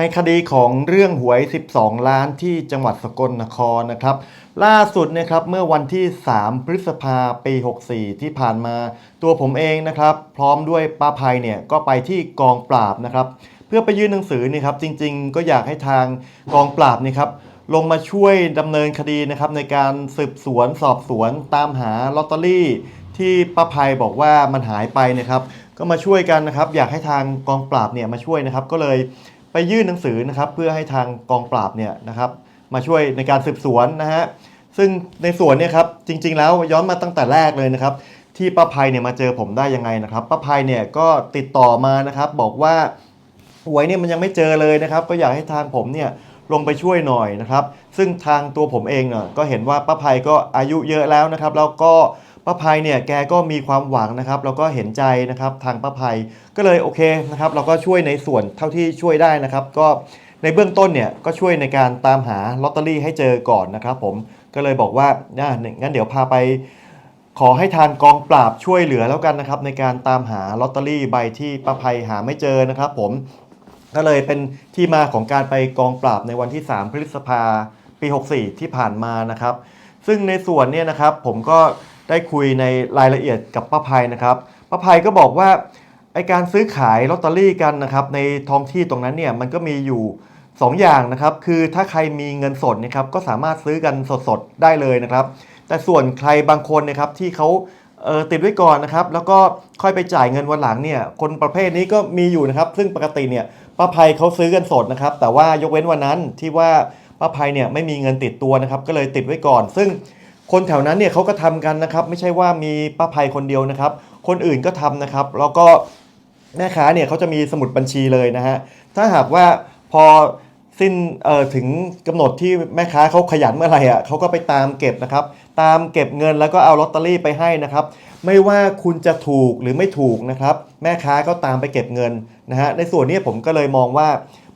ในคดีของเรื่องหวย 12 ล้านที่จังหวัดสกลนครนะครับ ล่าสุดนะครับเมื่อวันที่ 3 พฤษภาปี 64 ที่ผ่านมา ตัวผมเองนะครับ พร้อมด้วยป้าภัยเนี่ยก็ไปที่กองปราบนะครับ เพื่อไปยื่นหนังสือนี่ครับ จริง ๆ ก็อยากให้ทางกองปราบนี่ครับลงมาช่วยดำเนินคดีนะครับในการสืบสวนสอบสวนตามหาลอตเตอรี่ ที่ป้าภัยบอกว่ามันหายไปนะครับ ก็มาช่วยกันนะครับ อยากให้ทางกองปราบเนี่ยมาช่วยนะครับ ก็เลย ไปยื่นหนังสือนะครับเพื่อให้ทางกองปราบเนี่ยนะครับมาช่วยในการสืบสวนนะฮะซึ่งในส่วนเนี่ยครับจริง ๆ แล้วย้อนมาตั้งแต่แรกเลยนะครับ ที่ป้าภัยเนี่ยมาเจอผมได้ยังไงนะครับป้าภัยเนี่ยก็ติดต่อมานะครับบอกว่าหวยเนี่ยมันยังไม่เจอเลยนะครับ ก็อยากให้ทางผมเนี่ยลงไปช่วยหน่อยนะครับ ซึ่งทางตัวผมเองเนี่ยก็เห็นว่าป้าภัยก็อายุเยอะแล้วนะครับ แล้วก็ ป้าภัยเนี่ยแกก็มีความหวังนะครับแล้วก็เห็นใจนะครับทางป้าภัยก็เลยโอเคนะครับเราก็ช่วยในส่วนเท่าที่ช่วยได้นะครับ ก็ในเบื้องต้นเนี่ยก็ช่วยในการตามหาลอตเตอรี่ให้เจอก่อนนะครับ ผมก็เลยบอกว่าอะงั้นเดี๋ยวพาไป ขอให้ทางกองปราบช่วยเหลือแล้วกันนะครับ ในการตามหาลอตเตอรี่ใบที่ป้าภัยหาไม่เจอนะครับ ผมก็เลยเป็นที่มาของการไปกองปราบในวันที่ 3 พฤษภาปี 64 ที่ผ่านมานะครับ ซึ่งในส่วนเนี่ยนะครับผมก็ ได้คุยในรายละเอียดกับป้าภัยนะครับป้าภัยก็บอกว่าไอการซื้อขายลอตเตอรี่กันนะครับในท้องที่ตรงนั้นเนี่ยมันก็มีอยู่ 2 อย่างนะครับ คือถ้าใครมีเงินสดนะครับก็สามารถซื้อกันสดๆได้เลยนะครับ แต่ส่วนใครบางคนนะครับที่เขาเออติดไว้ก่อนนะครับ แล้วก็ค่อยไปจ่ายเงินวันหลังเนี่ย คนประเภทนี้ก็มีอยู่นะครับ ซึ่งปกติเนี่ยป้าภัยเขาซื้อกันสดนะครับ แต่ว่ายกเว้นวันนั้นที่ว่าป้าภัยเนี่ยไม่มีเงินติดตัวนะครับ ก็เลยติดไว้ก่อน ซึ่ง คนแถวนั้นเนี่ยเขาก็ทำกันนะครับ ไม่ใช่ว่ามีป้าภัยคนเดียวนะครับ คนอื่นก็ทำนะครับ แล้วก็แม่ค้าเนี่ยเขาจะมีสมุดบัญชีเลยนะฮะถ้าหากว่าพอสิ้นเอ่อถึงกำหนดที่แม่ค้าเขาขยันเมื่อไหร่อะเขาก็ไปตามเก็บนะครับ ตามเก็บเงินแล้วก็เอาลอตเตอรี่ไปให้นะครับ ไม่ว่าคุณจะถูกหรือไม่ถูกนะครับ แม่ค้าก็ตามไปเก็บเงินนะฮะในส่วนนี้ผมก็เลยมองว่า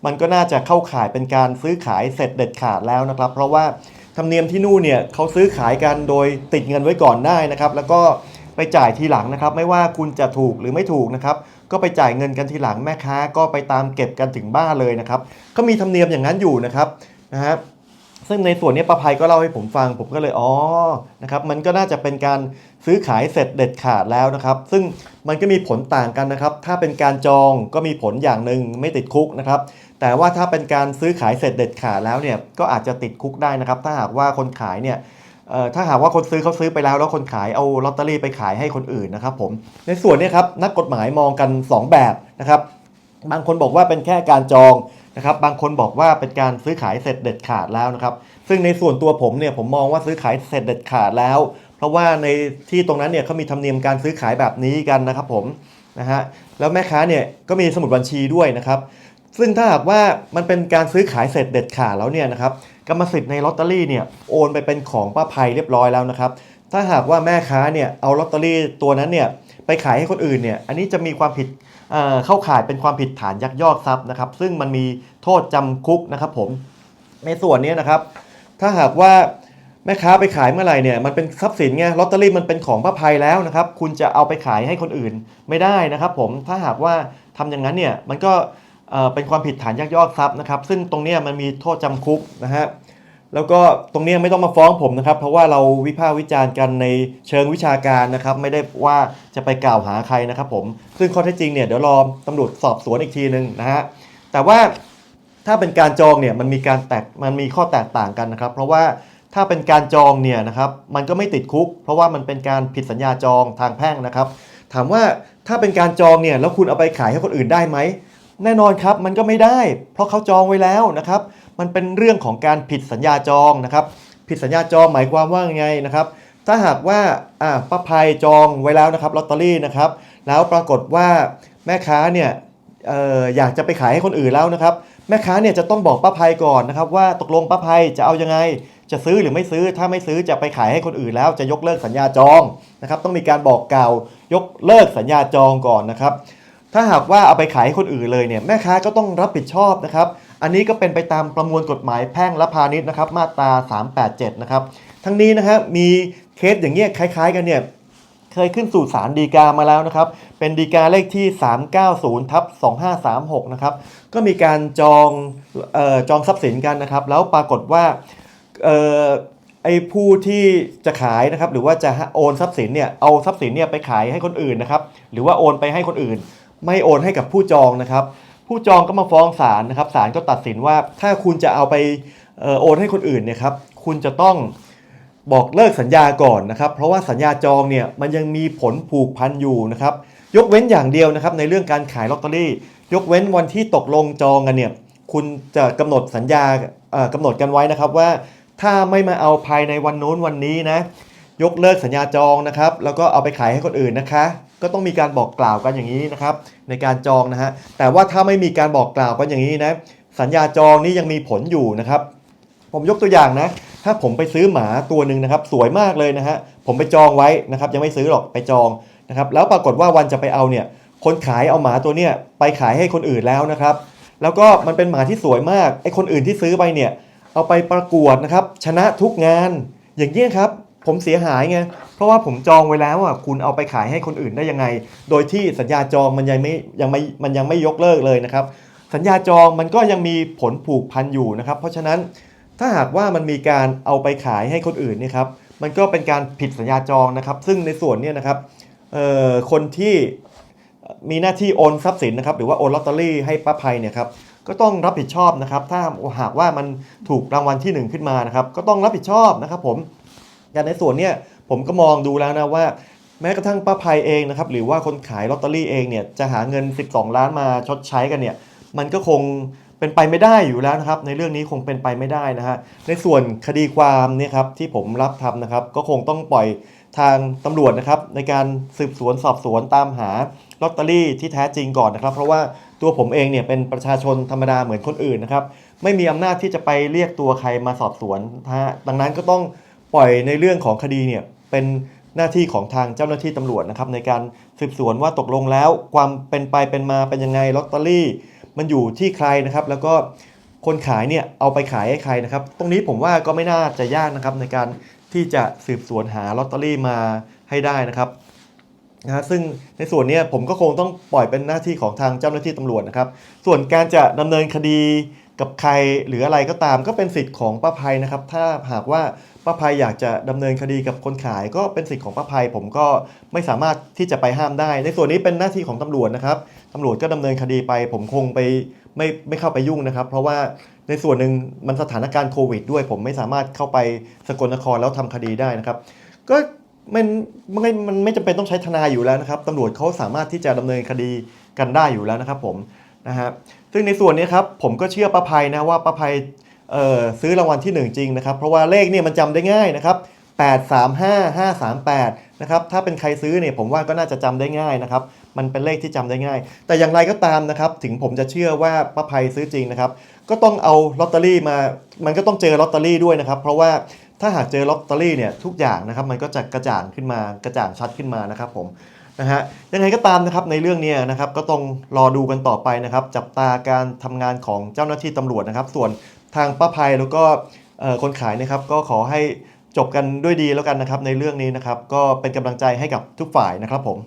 มันก็น่าจะเข้าข่ายเป็นการซื้อขายเสร็จเด็ดขาดแล้วนะครับ เพราะว่า ธรรมเนียมที่นู่นเนี่ยเขาซื้อขายกันโดยติดเงินไว้ก่อนได้นะครับ แล้วก็ไปจ่ายทีหลังนะครับ ไม่ว่าคุณจะถูกหรือไม่ถูกนะครับ ก็ไปจ่ายเงินกันทีหลังแม่ค้า ก็ไปตามเก็บกันถึงบ้านเลยนะครับก็มีธรรมเนียมอย่างนั้นอยู่นะครับนะฮะ ซึ่งในส่วนนี้ประภัยก็เล่าให้ผมฟัง ผมก็เลยอ๋อนะครับมันก็น่าจะเป็นการซื้อขายเสร็จเด็ดขาดแล้วนะครับ ซึ่งมันก็มีผลต่างกันนะครับ ถ้าเป็นการจองก็มีผลอย่างหนึ่งไม่ติดคุกนะครับ แต่ว่าถ้าเป็นการซื้อขายเสร็จเด็ดขาดแล้วเนี่ยก็อาจจะติดคุกได้นะครับ ถ้าหากว่าคนขายเนี่ยถ้าหากว่าคนซื้อเขาซื้อไปแล้ว แล้วคนขายเอาลอตเตอรี่ไปขายให้คนอื่นนะครับผมในส่วนนี้ครับนักกฎหมายมองกัน 2 แบบนะครับ บางคนบอกว่าเป็นแค่การจองนะครับ บางคนบอกว่าเป็นการซื้อขายเสร็จเด็ดขาดแล้วนะครับ ซึ่งในส่วนตัวผมเนี่ยผมมองว่าซื้อขายเสร็จเด็ดขาดแล้ว เพราะว่าในที่ตรงนั้นเนี่ยเขามีธรรมเนียมการซื้อขายแบบนี้กันนะครับผมนะฮะ แล้วแม่ค้าเนี่ยก็มีสมุดบัญชีด้วยนะครับ ซึ่งถ้าหากว่ามันเป็นการซื้อขายเสร็จเด็ดขาดแล้วเนี่ยนะครับกรรมสิทธิ์ในลอตเตอรี่เนี่ยโอนไปเป็นของป้าภัยเรียบร้อยแล้วนะครับ ถ้าหากว่าแม่ค้าเนี่ยเอาลอตเตอรี่ตัวนั้นเนี่ยไปขายให้คนอื่นเนี่ย อันนี้จะมีความผิด เข้าข่ายเป็นความผิดฐานยักยอกทรัพย์นะครับ ซึ่งมันมีโทษจำคุกนะครับผมในส่วนนี้นะครับ ถ้าหากว่าแม่ค้าไปขายเมื่อไหร่เนี่ยมันเป็นทรัพย์สินไงลอตเตอรี่มันเป็นของป้าภัยแล้วนะครับ คุณจะเอาไปขายให้คนอื่นไม่ได้นะครับผมถ้าหากว่าทำอย่างนั้นเนี่ยมันก็เป็นความผิดฐานยักยอกทรัพย์นะครับ ซึ่งตรงนี้มันมีโทษจำคุกนะฮะ แล้วก็ตรงนี้ไม่ต้องมาฟ้องผมนะครับ เพราะว่าเราวิพากษ์วิจารณ์กันในเชิงวิชาการนะครับ ไม่ได้ว่าจะไปกล่าวหาใครนะครับผม ซึ่งข้อเท็จจริงเนี่ยเดี๋ยวรอตำรวจสอบสวนอีกทีหนึ่งนะฮะ แต่ว่าถ้าเป็นการจองเนี่ยมันมีการแตกมันมีข้อแตกต่างกันนะครับ เพราะว่าถ้าเป็นการจองเนี่ยนะครับมันก็ไม่ติดคุก เพราะว่ามันเป็นการผิดสัญญาจองทางแพ่งนะครับ ถามว่าถ้าเป็นการจองเนี่ยแล้วคุณเอาไปขายให้คนอื่นได้ไหมแน่นอนครับมันก็ไม่ได้ เพราะเขาจองไว้แล้วนะครับ มันเป็นเรื่องของการผิดสัญญาจองนะครับ ผิดสัญญาจองหมายความว่าไงนะครับ ถ้าหากว่าอ่าป้าภัยจองไว้แล้วนะครับลอตเตอรี่นะครับ แล้วปรากฏว่าแม่ค้าเนี่ยอออยากจะไปขายให้คนอื่นแล้วนะครับ แม่ค้าเนี่ยจะต้องบอกป้าภัยก่อนนะครับ ว่าตกลงป้าภัยจะเอายังไง จะซื้อหรือไม่ซื้อถ้าไม่ซื้อจะไปขายให้คนอื่นแล้วจะยกเลิกสัญญาจองนะครับ ต้องมีการบอกกล่าวยกเลิกสัญญาจองก่อนนะครับ ถ้าหากว่าเอาไปขายให้คนอื่นเลยเนี่ยแม่ค้าก็ต้องรับผิดชอบนะครับ อันนี้ก็เป็นไปตามประมวลกฎหมายแพ่งและพาณิชย์นะครับมาตรา 387 นะครับ ทั้งนี้นะครับมีเคสอย่างเงี้ยคล้าย ๆ กันเนี่ยเคยขึ้นสู่ศาลฎีกามาแล้วนะครับ เป็นฎีกาเลขที่ 390ทับ2536 นะครับ ก็มีการจองออจองทรัพย์สินกันนะครับ แล้วปรากฏว่าไอ้ผู้ที่จะขายนะครับ หรือว่าจะโอนทรัพย์สินเนี่ย เอาทรัพย์สินเนี่ยไปขายให้คนอื่นนะครับ หรือว่าโอนไปให้คนอื่น ไม่โอนให้กับผู้จองนะครับ ผู้จองก็มาฟ้องศาลนะครับศาลก็ตัดสินว่าถ้าคุณจะเอาไปออโอนให้คนอื่นเนี่ยครับคุณจะต้องบอกเลิกสัญญาก่อนนะครับ เพราะว่าสัญญาจองเนี่ยมันยังมีผลผูกพันอยู่นะครับยกเว้นอย่างเดียวนะครับในเรื่องการขายลอตเตอรี่ ยกเว้นวันที่ตกลงจองกันเนี่ยคุณจะกำหนดสัญญาเอ่อกำหนดกันไว้นะครับว่าถ้าไม่มาเอาภายในวันโน้นวันนี้นะยกเลิกสัญญาจองนะครับ แล้วก็เอาไปขายให้คนอื่นนะคะ ก็ต้องมีการบอกกล่าวกันอย่างนี้นะครับในการจองนะฮะแต่ว่าถ้าไม่มีการบอกกล่าวกันอย่างนี้นะสัญญาจองนี้ยังมีผลอยู่นะครับ ผมยกตัวอย่างนะ ถ้าผมไปซื้อหมาตัวหนึ่งนะครับ สวยมากเลยนะฮะผมไปจองไว้นะครับ ยังไม่ซื้อหรอกไปจองนะครับ แล้วปรากฏว่าวันจะไปเอาเนี่ยคนขายเอาหมาตัวเนี้ยไปขายให้คนอื่นแล้วนะครับ แล้วก็มันเป็นหมาที่สวยมากไอ้คนอื่นที่ซื้อไปเนี่ยเอาไปประกวดนะครับ ชนะทุกงานอย่างนี้ยครับ ผมเสียหายไง เพราะว่าผมจองไว้แล้วอะคุณเอาไปขายให้คนอื่นได้ยังไง โดยที่สัญญาจองมันยังไม่ยังไม่มันยังไม่ยกเลิกเลยนะครับ สัญญาจองมันก็ยังมีผลผูกพันอยู่นะครับ เพราะฉะนั้นถ้าหากว่ามันมีการเอาไปขายให้คนอื่นเนี่ยครับ มันก็เป็นการผิดสัญญาจองนะครับ ซึ่งในส่วนนี้นะครับคนที่มีหน้าที่โอนทรัพย์สินนะครับ หรือว่าโอนลอตเตอรี่ให้ป้าภัยเนี่ยครับก็ต้องรับผิดชอบนะครับ ถ้าหากว่ามันถูกรางวัลที่หนึ่งขึ้นมานะครับ ก็ต้องรับผิดชอบนะครับผม อย่างในส่วนเนี้ยผมก็มองดูแล้วนะว่า แม้กระทั่งป้าภัยเองนะครับหรือว่าคนขายลอตเตอรี่เองเนี่ยจะหาเงิน 12 ล้านมาชดใช้กันเนี่ยมันก็คงเป็นไปไม่ได้อยู่แล้วนะครับ ในเรื่องนี้คงเป็นไปไม่ได้นะฮะในส่วนคดีความเนี่ยครับที่ผมรับทำนะครับ ก็คงต้องปล่อยทางตำรวจนะครับในการสืบสวนสอบสวนตามหาลอตเตอรี่ที่แท้จริงก่อนนะครับ เพราะว่าตัวผมเองเนี่ยเป็นประชาชนธรรมดาเหมือนคนอื่นนะครับ ไม่มีอำนาจที่จะไปเรียกตัวใครมาสอบสวนนะฮะดังนั้นก็ต้อง ปล่อยในเรื่องของคดีเนี่ยเป็นหน้าที่ของทางเจ้าหน้าที่ตำรวจนะครับในการสืบสวนว่าตกลงแล้ว ความเป็นไปเป็นมาเป็นยังไงลอตเตอรี่ มันอยู่ที่ใครนะครับ แล้วก็คนขายเนี่ยเอาไปขายให้ใครนะครับ ตรงนี้ผมว่าก็ไม่น่าจะยากนะครับในการที่จะสืบสวนหาลอตเตอรี่มาให้ได้นะครับนะซึ่งในส่วนเนี้ยผมก็คงต้องปล่อยเป็นหน้าที่ของทางเจ้าหน้าที่ตำรวจนะครับ ส่วนการจะดำเนินคดี กับใครหรืออะไรก็ตามก็เป็นสิทธิ์ของป้าภัยนะครับ ถ้าหากว่าป้าภัยอยากจะดำเนินคดีกับคนขายก็เป็นสิทธิ์ของป้าภัย ผมก็ไม่สามารถที่จะไปห้ามได้ ในส่วนนี้เป็นหน้าที่ของตำรวจนะครับตำรวจก็ดำเนินคดีไป ผมคงไปไม่ไม่เข้าไปยุ่งนะครับ เพราะว่าในส่วนหนึ่งมันสถานการณ์โควิด ด้วย ผมไม่สามารถเข้าไปสกลนครแล้วทำคดีได้นะครับ ก็มันมันมันไม่จำเป็นต้องใช้ทนายอยู่แล้วนะครับตำรวจเขาสามารถที่จะดำเนินคดีกันได้อยู่แล้วนะครับผมนะฮะ ซึ่งในส่วนนี้ครับผมก็เชื่อป้าภัยนะว่าป้าภัยซื้อรางวัลที่หนึ่งจริงนะครับ เพราะว่าเลขเนี่ยมันจำได้ง่ายนะครับ8 3 5 5 3 8นะครับถ้าเป็นใครซื้อเนี่ยผมว่าก็น่าจะจำได้ง่ายนะครับมันเป็นเลขที่จำได้ง่าย แต่อย่างไรก็ตามนะครับถึงผมจะเชื่อว่าป้าภัยซื้อจริงนะครับก็ต้องเอาลอตเตอรี่มา มันก็ต้องเจอลอตเตอรี่ด้วยนะครับ เพราะว่าถ้าหากเจอลอตเตอรี่เนี่ยทุกอย่างนะครับมันก็จะกระจ่างขึ้นมากระจ่างชัดขึ้นมานะครับผม นะฮะยังไงก็ตามนะครับในเรื่องนี้นะครับก็ต้องรอดูกันต่อไปนะครับจับตาการทำงานของเจ้าหน้าที่ตำรวจนะครับ ส่วนทางป้าภัยแล้วก็คนขายนะครับก็ขอให้จบกันด้วยดีแล้วกันนะครับในเรื่องนี้นะครับก็เป็นกำลังใจให้กับทุกฝ่ายนะครับผม